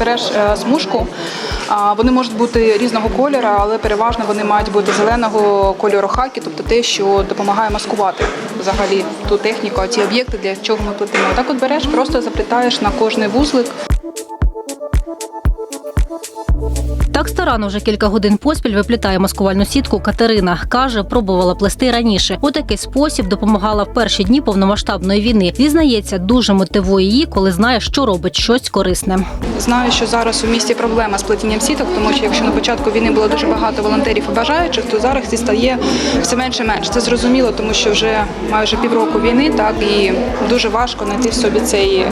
Береш е, смужку, а, вони можуть бути різного кольору, але переважно вони мають бути зеленого кольору хакі, тобто те, що допомагає маскувати взагалі ту техніку, ті об'єкти, для чого ми плетемо. Так от береш, просто заплітаєш на кожний вузлик. Так старано вже кілька годин поспіль виплітає маскувальну сітку Катерина. Каже, пробувала плести раніше. У такий спосіб допомагала в перші дні повномасштабної війни. Зізнається, дуже мотивує її, коли знає, що робить щось корисне. Знаю, що зараз у місті проблема з плетінням сіток, тому що якщо на початку війни було дуже багато волонтерів і бажаючих, то зараз їх стає все менше і менше. Це зрозуміло, тому що вже майже півроку війни, так і дуже важко знайти в собі цей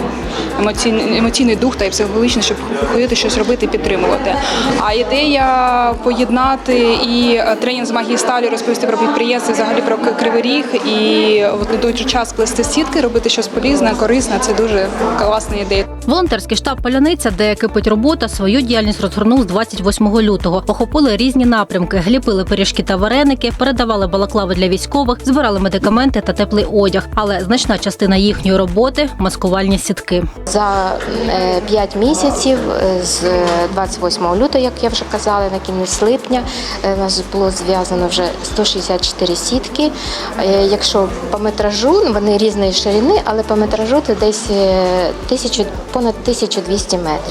емоційний, емоційний дух та й психологічний, щоб ходити щось робити і підтримувати. А ідея поєднати і тренінг з магії сталі, розповісти про підприємство, і взагалі про Кривий Ріг, і на той час плести сітки, робити щось полізне, корисне. Це дуже класна ідея. Волонтерський штаб Паляниця, де кипить робота, свою діяльність розгорнув з 28 лютого. Охопили різні напрямки, гліпили пиріжки та вареники, передавали балаклави для військових, збирали медикаменти та теплий одяг. Але значна частина їхньої роботи маскувальні сітки. За 5 місяців е, з 28 лютого, як я вже казала, на кінець липня е, нас було зв'язано вже 164 сітки. Е, Якщо по метражу, ну, вони різної ширини, але по метражу це десь е, тисячу, понад 1200 метрів.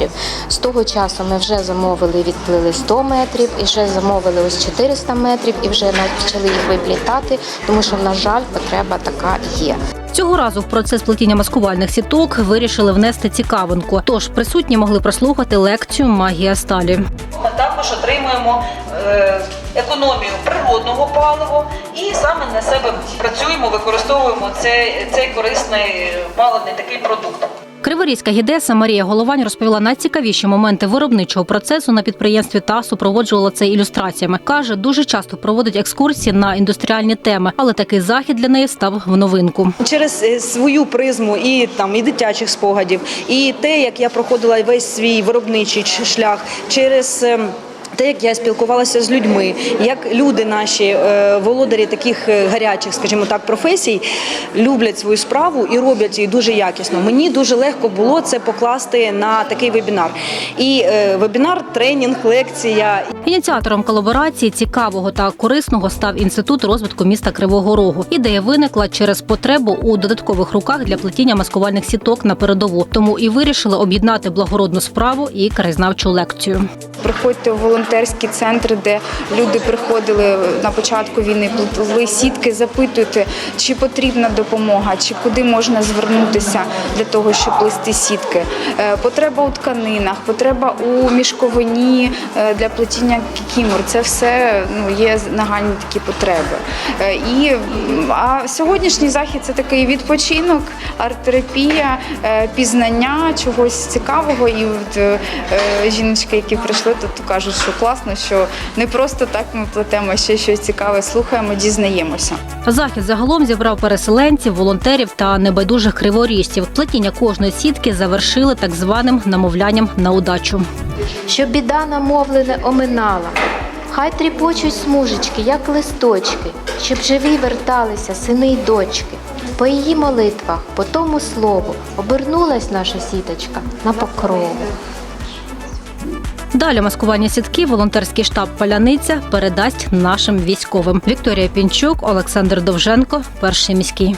З того часу ми вже замовили, і відплили 100 метрів, і вже замовили ось 400 метрів, і вже почали їх виплітати, тому що, на жаль, потреба така є. Цього разу в процес плетіння маскувальних сіток вирішили внести цікавинку. Тож присутні могли прослухати лекцію Магія сталі. Ми також отримуємо е, економію природного палива і саме на себе працюємо, використовуємо цей, цей корисний паливний такий продукт. Криворізька гідеса Марія Головань розповіла найцікавіші моменти виробничого процесу на підприємстві та супроводжувала це ілюстраціями. каже, дуже часто проводить екскурсії на індустріальні теми, але такий захід для неї став в новинку. через е, свою призму і там і дитячих спогадів, і те, як я проходила весь свій виробничий шлях, через ем, те, як я спілкувалася з людьми, як люди наші е, володарі таких е, гарячих, скажімо так, професій, люблять свою справу і роблять її дуже якісно. Мені дуже легко було це покласти на такий вебінар. І е, вебінар, тренінг, лекція Ініціатором колаборації цікавого та корисного став інститут розвитку міста Кривого Рогу. Ідея виникла через потребу у додаткових руках для плетіння маскувальних сіток на передову. Тому і вирішили об'єднати благородну справу і краєзнавчу лекцію. Приходьте в волонтерські центри, де люди приходили на початку війни, плели сітки, запитуйте, чи потрібна допомога, чи куди можна звернутися для того, щоб плести сітки. Е, Потреба у тканинах, потреба у мішковині е, для плетіння кікімор. Це все ну, є нагальні такі потреби. Е, І а сьогоднішній захід це такий відпочинок, арт-терапія, пізнання чогось цікавого. І от жіночки, які прийшли, тут кажуть, що класно, що не просто так ми плетемо, а ще щось цікаве слухаємо, дізнаємося. Захід загалом зібрав переселенців, волонтерів та небайдужих криворіжців. Плетіння кожної сітки завершили так званим намовлянням на удачу. Щоб біда намовлене оминала. Хай тріпочуть смужечки, як листочки, щоб живі верталися сини й дочки. По її молитвах, по тому слову, обернулась наша сіточка на покрову. Далі маскування сітки волонтерський штаб Паляниця передасть нашим військовим. Вікторія Пінчук, Олександр Довженко, перший міський.